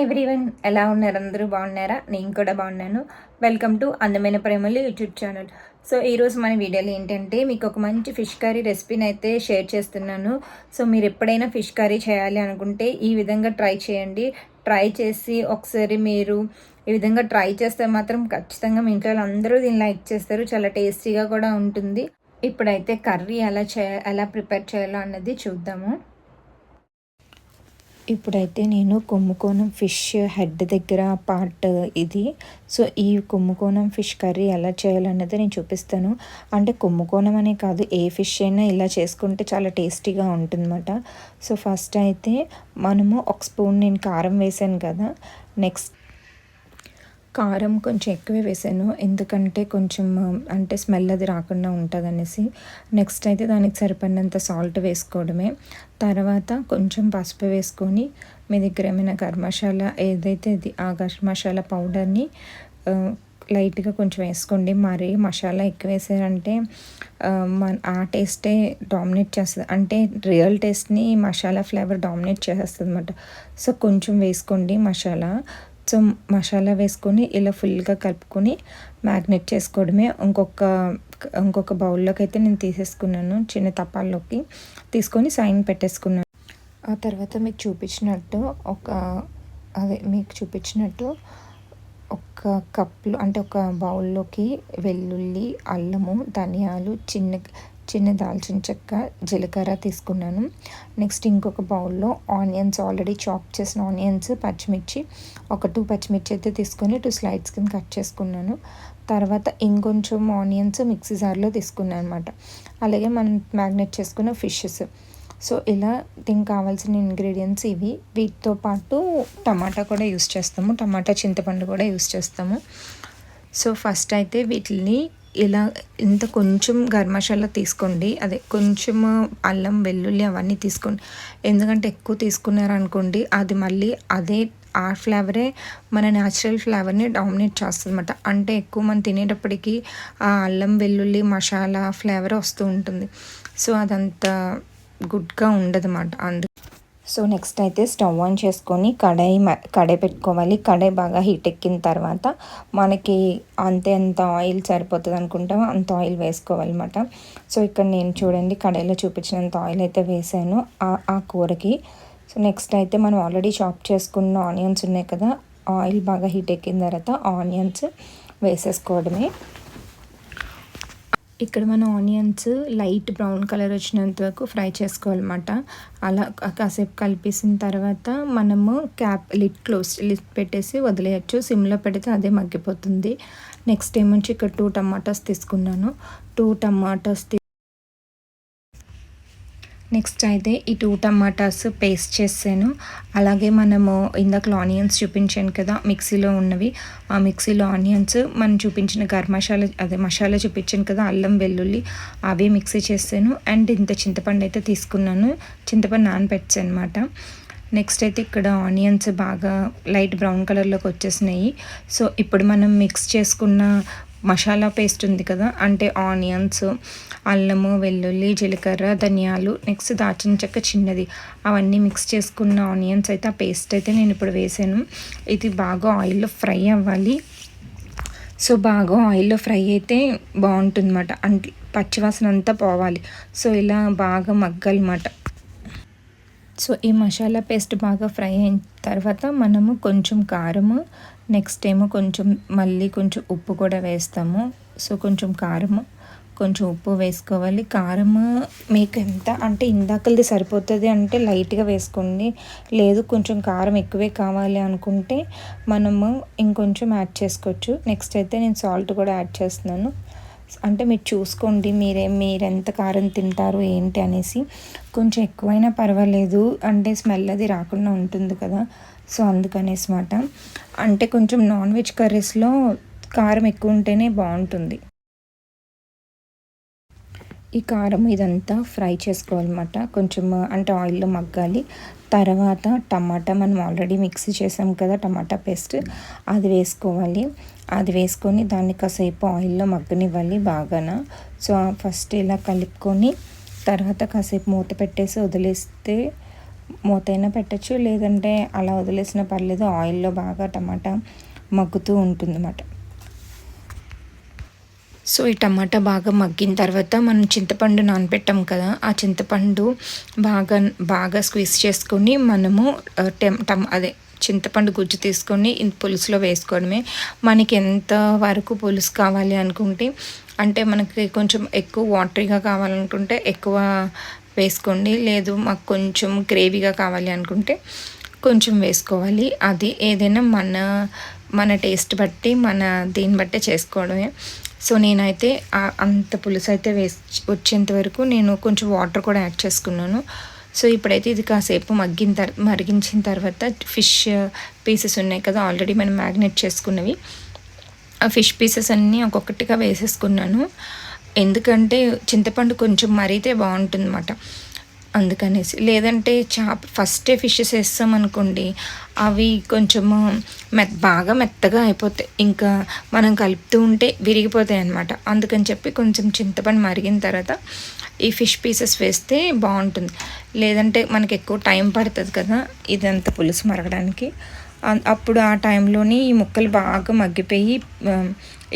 Hi everyone ఎలా ఉన్నారు? అందరూ బాగున్నారా? నేను కూడా బాగున్నాను. వెల్కమ్ టు అందమైన ప్రేమలు యూట్యూబ్ ఛానల్ సో ఈరోజు మన వీడియోలో ఏంటంటే మీకు ఒక మంచి ఫిష్ కర్రీ రెసిపీని అయితే షేర్ చేస్తున్నాను. సో మీరు ఎప్పుడైనా ఫిష్ కర్రీ చేయాలి అనుకుంటే ఈ విధంగా ట్రై చేయండి. ట్రై చేసి ఒకసారి మీరు ఈ విధంగా ట్రై చేస్తే మాత్రం ఖచ్చితంగా మీ ఇంట్లో అందరూ దీన్ని లైక్ చేస్తారు. చాలా టేస్టీగా కూడా ఉంటుంది. ఇప్పుడైతే కర్రీ ఎలా చే ఎలా ప్రిపేర్ చేయాలో అన్నది చూద్దాము. ఇప్పుడైతే నేను కుంభకోణం ఫిష్ హెడ్ దగ్గర పార్ట్ ఇది. సో ఈ కుంభకోణం ఫిష్ కర్రీ ఎలా చేయాలన్నది నేను చూపిస్తాను. అంటే కుంభకోణం అనే కాదు ఏ ఫిష్ అయినా ఇలా చేసుకుంటే చాలా టేస్టీగా ఉంటుందన్నమాట. సో ఫస్ట్ అయితే మనము ఒక స్పూన్ నేను కారం వేసాను కదా నెక్స్ట్ కారం కొంచెం ఎక్కువే వేసాను. ఎందుకంటే కొంచెం అంటే స్మెల్ అది రాకుండా ఉంటుంది అనేసి నెక్స్ట్ అయితే దానికి సరిపడినంత సాల్ట్ వేసుకోవడమే. తర్వాత కొంచెం పసుపు వేసుకొని మీ దగ్గర ఏమైనా గరం మసాలా ఏదైతే అది ఆ గరం మసాలా పౌడర్ని లైట్గా కొంచెం వేసుకోండి. మరి మసాలా ఎక్కువ వేసారంటే మన ఆ టేస్టే డామినేట్ చేస్తుంది. అంటే రియల్ టేస్ట్ని మసాలా ఫ్లేవర్ డామినేట్ చేసేస్తుంది అనమాట సో కొంచెం వేసుకోండి మసాలా. సో మసాలా వేసుకొని ఇలా ఫుల్గా కలుపుకొని మ్యాగ్నెట్ చేసుకోవడమే. ఇంకొక ఇంకొక బౌల్లోకి అయితే నేను తీసేసుకున్నాను చిన్న తపాల్లోకి తీసుకొని సైన్ పెట్టేసుకున్నాను. ఆ తర్వాత మీకు చూపించినట్టు ఒక అదే మీకు చూపించినట్టు ఒక కప్లో అంటే ఒక బౌల్లోకి వెల్లుల్లి అల్లము ధనియాలు చిన్న చిన్న దాల్చిన చెక్క జీలకర్ర తీసుకున్నాను. నెక్స్ట్ ఇంకొక బౌల్లో ఆనియన్స్ ఆల్రెడీ చాప్ చేసిన ఆనియన్స్ పచ్చిమిర్చి ఒక టూ పచ్చిమిర్చి అయితే తీసుకొని టూ స్లైడ్స్ కింద కట్ చేసుకున్నాను. తర్వాత ఇంకొంచెం ఆనియన్స్ మిక్సీ జార్లో తీసుకున్నాను అనమాట అలాగే మనం మ్యాగ్నేట్ చేసుకున్న ఫిషెస్. సో ఇలా దీనికి కావాల్సిన ఇంగ్రీడియంట్స్ ఇవి. వీటితో పాటు టమాటా కూడా యూస్ చేస్తాము. టమాటా చింతపండు కూడా యూస్ చేస్తాము. సో ఫస్ట్ అయితే వీటిని ఇలా ఇంత కొంచెం గరం మసాలా తీసుకోండి. అదే కొంచెం అల్లం వెల్లుల్లి అవన్నీ తీసుకోండి. ఎందుకంటే ఎక్కువ తీసుకున్నారనుకోండి అది మళ్ళీ అదే ఆ ఫ్లేవరే మన న్యాచురల్ ఫ్లేవర్ని డామినేట్ చేస్తుంది అనమాట అంటే ఎక్కువ మనం తినేటప్పటికి ఆ అల్లం వెల్లుల్లి మసాలా ఫ్లేవర్ వస్తూ ఉంటుంది. సో అదంత గుడ్గా ఉండదు అన్నమాట అందు సో నెక్స్ట్ అయితే స్టవ్ ఆన్ చేసుకొని కడాయి కడాయి పెట్టుకోవాలి. కడాయి బాగా హీట్ ఎక్కిన తర్వాత మనకి అంతే ఎంత ఆయిల్ సరిపోతుంది అనుకుంటాం అంత ఆయిల్ వేసుకోవాలన్నమాట. సో ఇక్కడ నేను చూడండి కడాయిలో చూపించినంత ఆయిల్ అయితే వేసాను ఆ కూరకి. సో నెక్స్ట్ అయితే మనం ఆల్రెడీ చాప్ చేసుకున్న ఆనియన్స్ ఉన్నాయి కదా ఆయిల్ బాగా హీట్ ఎక్కిన తర్వాత ఆనియన్స్ వేసేసుకోవడమే. ఇక్కడ మనం ఆనియన్స్ లైట్ బ్రౌన్ కలర్ వచ్చినంత వరకు ఫ్రై చేసుకోవాలన్నమాట. అలా కాసేపు కలిపేసిన తర్వాత మనము క్యాప్ లిట్ క్లోజ్ లిట్ పెట్టేసి వదిలేయచ్చు. సిమ్లో పెడితే అదే మగ్గిపోతుంది. నెక్స్ట్ ఏమొచ్చి ఇక్కడ టూ టమాటాస్ తీసుకున్నాను. టూ టమాటాస్ నెక్స్ట్ అయితే ఈ టూ టమాటాస్ పేస్ట్ చేసాను అలాగే మనము ఇందాక ఆనియన్స్ చూపించాను కదా మిక్సీలో ఉన్నవి. ఆ మిక్సీలో ఆనియన్స్ మనం చూపించిన గరం మసాలా అదే మసాలా చూపించాను కదా అల్లం వెల్లుల్లి అవి మిక్సీ చేసాను అండ్ ఇంత చింతపండు అయితే తీసుకున్నాను. చింతపండు నానపెట్టాను అనమాట నెక్స్ట్ అయితే ఇక్కడ ఆనియన్స్ బాగా లైట్ బ్రౌన్ కలర్లోకి వచ్చేసినాయి. సో ఇప్పుడు మనం మిక్స్ చేసుకున్న మసాలా పేస్ట్ ఉంది కదా అంటే ఆనియన్స్ అల్లము వెల్లుల్లి జీలకర్ర ధనియాలు నెక్స్ట్ దాచిన చెక్క చిన్నది. అవన్నీ మిక్స్ చేసుకున్న ఆనియన్స్ అయితే ఆ పేస్ట్ అయితే నేను ఇప్పుడు వేసాను. ఇది బాగా ఆయిల్లో ఫ్రై అవ్వాలి. సో బాగా ఆయిల్లో ఫ్రై అయితే బాగుంటుందన్నమాట. అంటే పచ్చివాసన అంతా పోవాలి. సో ఇలా బాగా మగ్గలమాట సో ఈ మసాలా పేస్ట్ బాగా ఫ్రై అయిన తర్వాత మనము కొంచెం కారము నెక్స్ట్ ఏమో కొంచెం మళ్ళీ కొంచెం ఉప్పు కూడా వేస్తాము. సో కొంచెం కారము కొంచెం ఉప్పు వేసుకోవాలి. కారం మీకు ఎంత అంటే ఇందాకలది సరిపోతుంది అంటే లైట్గా వేసుకోండి. లేదు కొంచెం కారం ఎక్కువే కావాలి అనుకుంటే మనము ఇంకొంచెం యాడ్ చేసుకోవచ్చు. నెక్స్ట్ అయితే నేను సాల్ట్ కూడా యాడ్ చేస్తున్నాను. అంటే మీరు చూసుకోండి మీరే మీరు ఎంత కారం తింటారు ఏంటి అనేసి. కొంచెం ఎక్కువైనా పర్వాలేదు. అంటే స్మెల్ అది రాకుండా ఉంటుంది కదా. సో అందుకనేసి మాట. అంటే కొంచెం నాన్ వెజ్ కర్రీస్లో కారం ఎక్కువ ఉంటేనే బాగుంటుంది. ఈ కారం ఇదంతా ఫ్రై చేసుకోవాలన్నమాట. కొంచెం అంటే ఆయిల్లో మగ్గాలి. తర్వాత టమాటా మనం ఆల్రెడీ మిక్సీ చేసాం కదా టమాటా పేస్ట్. అది వేసుకోవాలి. అది వేసుకొని దాన్ని కాసేపు ఆయిల్లో మగ్గనివ్వాలి బాగాన. సో ఫస్ట్ ఇలా కలుపుకొని తర్వాత కాసేపు మూత పెట్టేసి వదిలేస్తే మూతైనా పెట్టచ్చు. లేదంటే అలా వదిలేసిన పర్లేదు ఆయిల్లో బాగా టమాటా మగ్గుతూ ఉంటుంది అన్నమాట సో ఈ టమాటా బాగా మగ్గిన తర్వాత మనం చింతపండు నానబెట్టాం కదా ఆ చింతపండు బాగా బాగా స్క్వీజ్ చేసుకొని మనము టెమ్ టమ్ అదే చింతపండు గుజ్జు తీసుకొని పులుసులో వేసుకోవడమే. మనకి ఎంత వరకు పులుసు కావాలి అనుకుంటే అంటే మనకి కొంచెం ఎక్కువ వాటరీగా కావాలనుకుంటే ఎక్కువ వేసుకోండి లేదు మాకు కొంచెం గ్రేవీగా కావాలి అనుకుంటే కొంచెం వేసుకోవాలి. అది ఏదైనా మన మన టేస్ట్ బట్టి మన దీన్ని బట్టే చేసుకోవడమే. సో నేనైతే అంత పులుసు అయితే వేస్ వచ్చేంత వరకు నేను కొంచెం వాటర్ కూడా యాడ్ చేసుకున్నాను. సో ఇప్పుడైతే ఇది కాసేపు మగ్గిన తర్ మరిగించిన తర్వాత ఫిష్ పీసెస్ ఉన్నాయి కదా ఆల్రెడీ మనం మ్యాగ్నేట్ చేసుకున్నవి. ఆ ఫిష్ పీసెస్ అన్నీ ఒక్కొక్కటిగా వేసేసుకున్నాను. ఎందుకంటే చింతపండు కొంచెం మరిగితే బాగుంటుంది అన్నమాట అందుకనేసి. లేదంటే చేప ఫస్టే ఫిషెస్ వేస్తాం అనుకోండి అవి కొంచెము మెత్ బాగా మెత్తగా అయిపోతాయి. ఇంకా మనం కలుపుతూ ఉంటే విరిగిపోతాయి అనమాట అందుకని చెప్పి కొంచెం చింతపండు మరిగిన తర్వాత ఈ ఫిష్ పీసెస్ వేస్తే బాగుంటుంది. లేదంటే మనకి ఎక్కువ టైం పడుతుంది కదా ఇదంతా పులుసు మరగడానికి. అప్పుడు ఆ టైంలోని ఈ ముక్కలు బాగా మగ్గిపోయి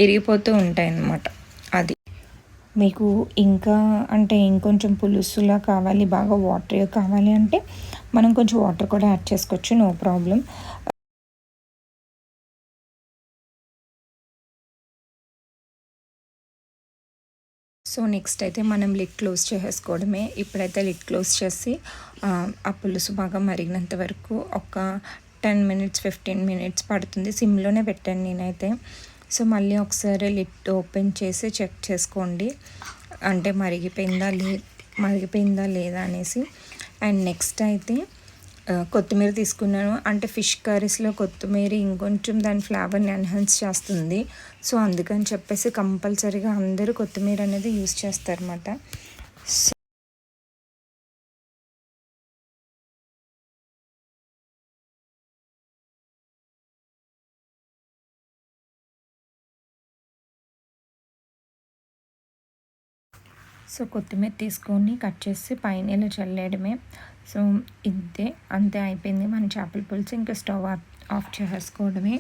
ఇరిగిపోతూ ఉంటాయి అన్నమాట మీకు ఇంకా అంటే ఇంకొంచెం పులుసులా కావాలి బాగా వాటర్ కావాలి అంటే మనం కొంచెం వాటర్ కూడా యాడ్ చేసుకోవచ్చు నో ప్రాబ్లం సో నెక్స్ట్ అయితే మనం లిడ్ క్లోజ్ చేసేసుకోవడమే ఇప్పుడైతే లిడ్ క్లోజ్ చేసి ఆ పులుసు బాగా మరిగినంత వరకు ఒక టెన్ మినిట్స్ ఫిఫ్టీన్ మినిట్స్ పడుతుంది. సిమ్లోనే పెట్టాను నేనైతే. సో మళ్ళీ ఒకసారి లిట్ ఓపెన్ చేసి చెక్ చేసుకోండి. అంటే మరిగిపోయిందా లే మరిగిపోయిందా లేదా అనేసి. అండ్ నెక్స్ట్ అయితే కొత్తిమీర తీసుకున్నాను. అంటే ఫిష్ కర్రీస్లో కొత్తిమీర ఇంకొంచెం దాని ఫ్లేవర్ని ఎన్హాన్స్ చేస్తుంది. సో అందుకని చెప్పేసి కంపల్సరీగా అందరూ కొత్తిమీర అనేది యూస్ చేస్తారన్నమాట. సో కొత్తిమీర తీసుకొని కట్ చేసి పైన ఇలా చల్లేయడమే. సో ఇంతే అంతే అయిపోయింది మన చేపల పులుసు. ఇంకా స్టవ్ ఆఫ్ ఆఫ్ చేసుకోవడమే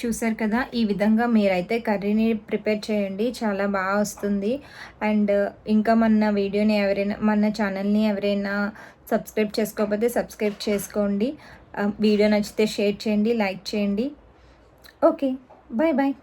చూసారు కదా ఈ విధంగా మీరైతే కర్రీని ప్రిపేర్ చేయండి. చాలా బాగా వస్తుంది. అండ్ ఇంకా మన వీడియోని ఎవరైనా మన ఛానల్ని ఎవరైనా సబ్స్క్రైబ్ చేసుకోకపోతే సబ్స్క్రైబ్ చేసుకోండి. వీడియో నచ్చితే షేర్ చేయండి లైక్ చేయండి. Okay bye bye.